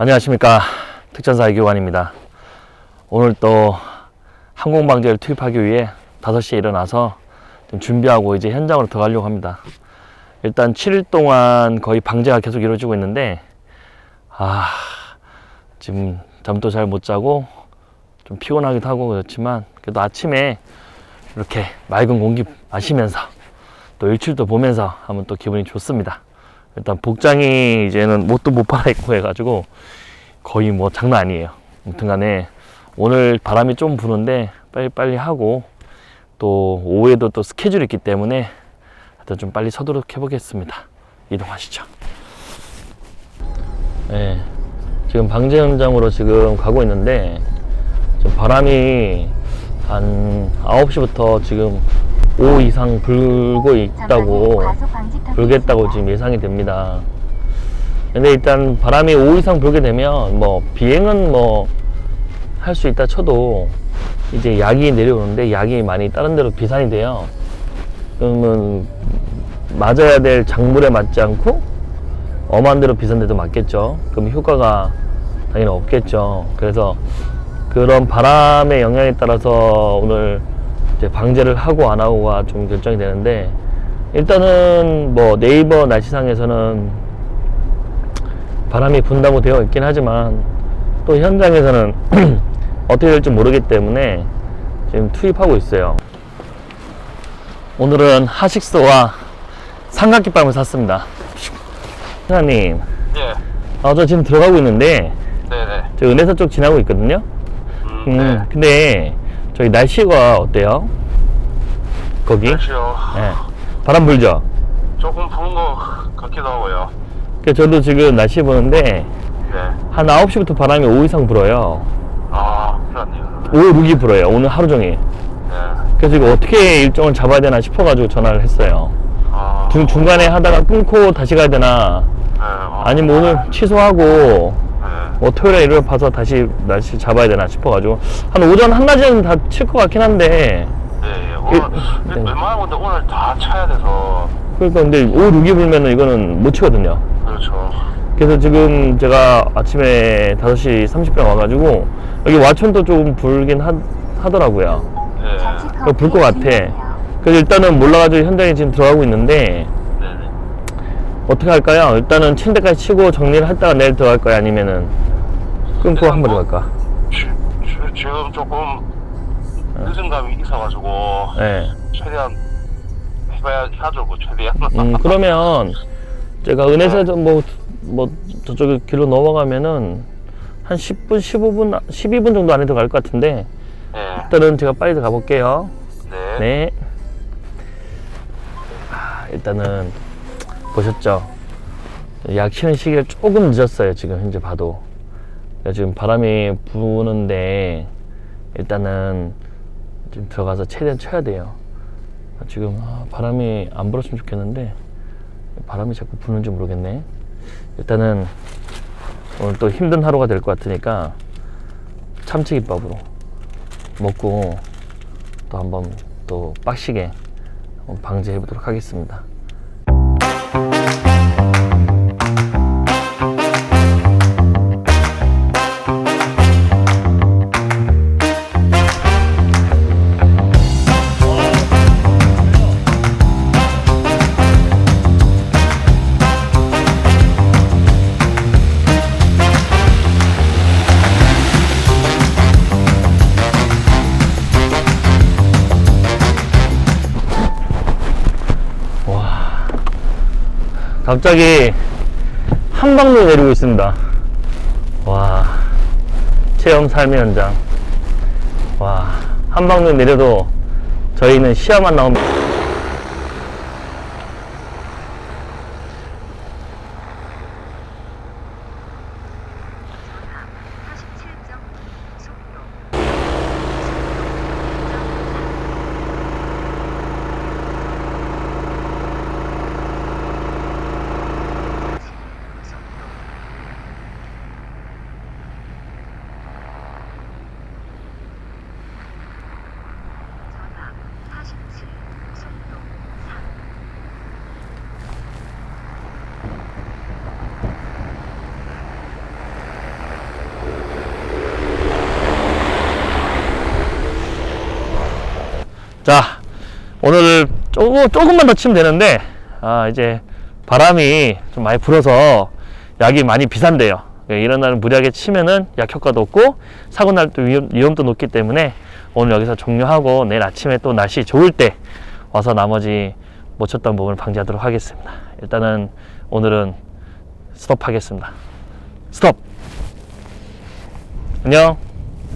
안녕하십니까. 특전사 이교관입니다. 오늘 또 항공방제를 투입하기 위해 5시에 일어나서 좀 준비하고 이제 현장으로 들어가려고 합니다. 일단 7일 동안 거의 방제가 계속 이루어지고 있는데 아 지금 잠도 잘 못 자고 좀 피곤하기도 하고 그렇지만 그래도 아침에 이렇게 맑은 공기 마시면서 또 일출도 보면서 하면 또 기분이 좋습니다 일단 복장이 이제는 옷도 못 갈아입고 해가지고 거의 뭐 장난 아니에요. 아무튼 간에 오늘 바람이 좀 부는데 빨리빨리 하고 또 오후에도 또 스케줄이 있기 때문에 하여튼 좀 빨리 서도록 해보겠습니다. 이동하시죠. 네, 지금 방제 현장으로 지금 가고 있는데 바람이 한 9시부터 지금 5 이상 불고 있다고 불겠다고 지금 예상이 됩니다. 근데 일단 바람이 5 이상 불게 되면 뭐 비행은 뭐 할 수 있다 쳐도 이제 약이 내려오는데 약이 많이 다른 데로 비산이 돼요. 그러면 맞아야 될 작물에 맞지 않고 엄한 데로 비산돼도 맞겠죠. 그럼 효과가 당연히 없겠죠. 그래서 그런 바람의 영향에 따라서 오늘 이제 방제를 하고 안 하고가 좀 결정이 되는데 일단은 뭐 네이버 날씨상에서는 바람이 분다고 되어 있긴 하지만 또 현장에서는 어떻게 될지 모르기 때문에 지금 투입하고 있어요. 오늘은 하식스와 삼각김밥을 샀습니다. 사장님, 예, 아, 저 지금 들어가고 있는데 네네. 저 은혜사 쪽 지나고 있거든요. 음, 음, 네. 근데 저기 날씨가 어때요? 거기? 날씨요. 예. 바람 불죠? 조금 부은 것 같기도 하고요. 그 저도 지금 날씨 보는데 네. 한 9시부터 바람이 5 이상 불어요. 아, 그렇네요. 5, 6이 불어요. 오늘 하루 종일. 네. 그래서 이거 어떻게 일정을 잡아야 되나 싶어가지고 전화를 했어요. 아, 중, 중간에 하다가 끊고 다시 가야 되나 네. 아, 아니면 오늘 취소하고 네. 뭐 토요일에 일요일 봐서 다시 날씨 잡아야 되나 싶어가지고 한 오전 한낮에는 다 칠 것 같긴 한데 네, 예. 오늘, 네. 웬만한 건데 오늘 다 차야 돼서. 그러니까 근데 5, 6이 불면은 이거는 못 치거든요. 그렇죠. 그래서 지금 제가 아침에 5시 30분에 와가지고 여기 와천도 좀 불긴 하, 하더라고요. 네. 불것 같아. 그래서 일단은 몰라가지고 현장에 지금 들어가고 있는데 네 네. 어떻게 할까요? 일단은 친 데까지 치고 정리를 했다가 내일 들어갈 거야 아니면은 끊고 한번 뭐- 들어갈까? 지, 지, 지금 조금 늦은 감이 있어가지고. 네. 최대한 해봐야 하죠, 뭐, 최대한. 음, 그러면 제가 은혜사도 뭐, 뭐 저쪽 길로 넘어가면은 한 10분, 15분, 12분 정도 안에 들어갈 것 같은데 네. 일단은 제가 빨리 들어가 볼게요. 네. 네. 아, 일단은 보셨죠? 약 치는 시기를 조금 늦었어요. 지금 현재 봐도. 지금 바람이 부는데 일단은 지금 들어가서 최대한 쳐야 돼요. 지금 아, 바람이 안 불었으면 좋겠는데 바람이 자꾸 부는지 모르겠네. 일단은 오늘 또 힘든 하루가 될 것 같으니까 참치김밥으로 먹고 또 한번 또 빡시게 방지해 보도록 하겠습니다. 갑자기 한방로 내리고 있습니다. 와, 체험 삶의 현장. 와, 한방로 내려도 저희는 시야만 전 자, 오늘 조금, 조금만 더 치면 되는데, 아, 이제 바람이 좀 많이 불어서 약이 많이 비싼데요. 예, 이런 날은 무리하게 치면은 약 효과도 없고, 사고 날 또 위험, 위험도 높기 때문에 오늘 여기서 종료하고 내일 아침에 또 날씨 좋을 때 와서 나머지 못 쳤던 부분을 방지하도록 하겠습니다. 일단은 오늘은 스톱 하겠습니다. 스톱! 안녕!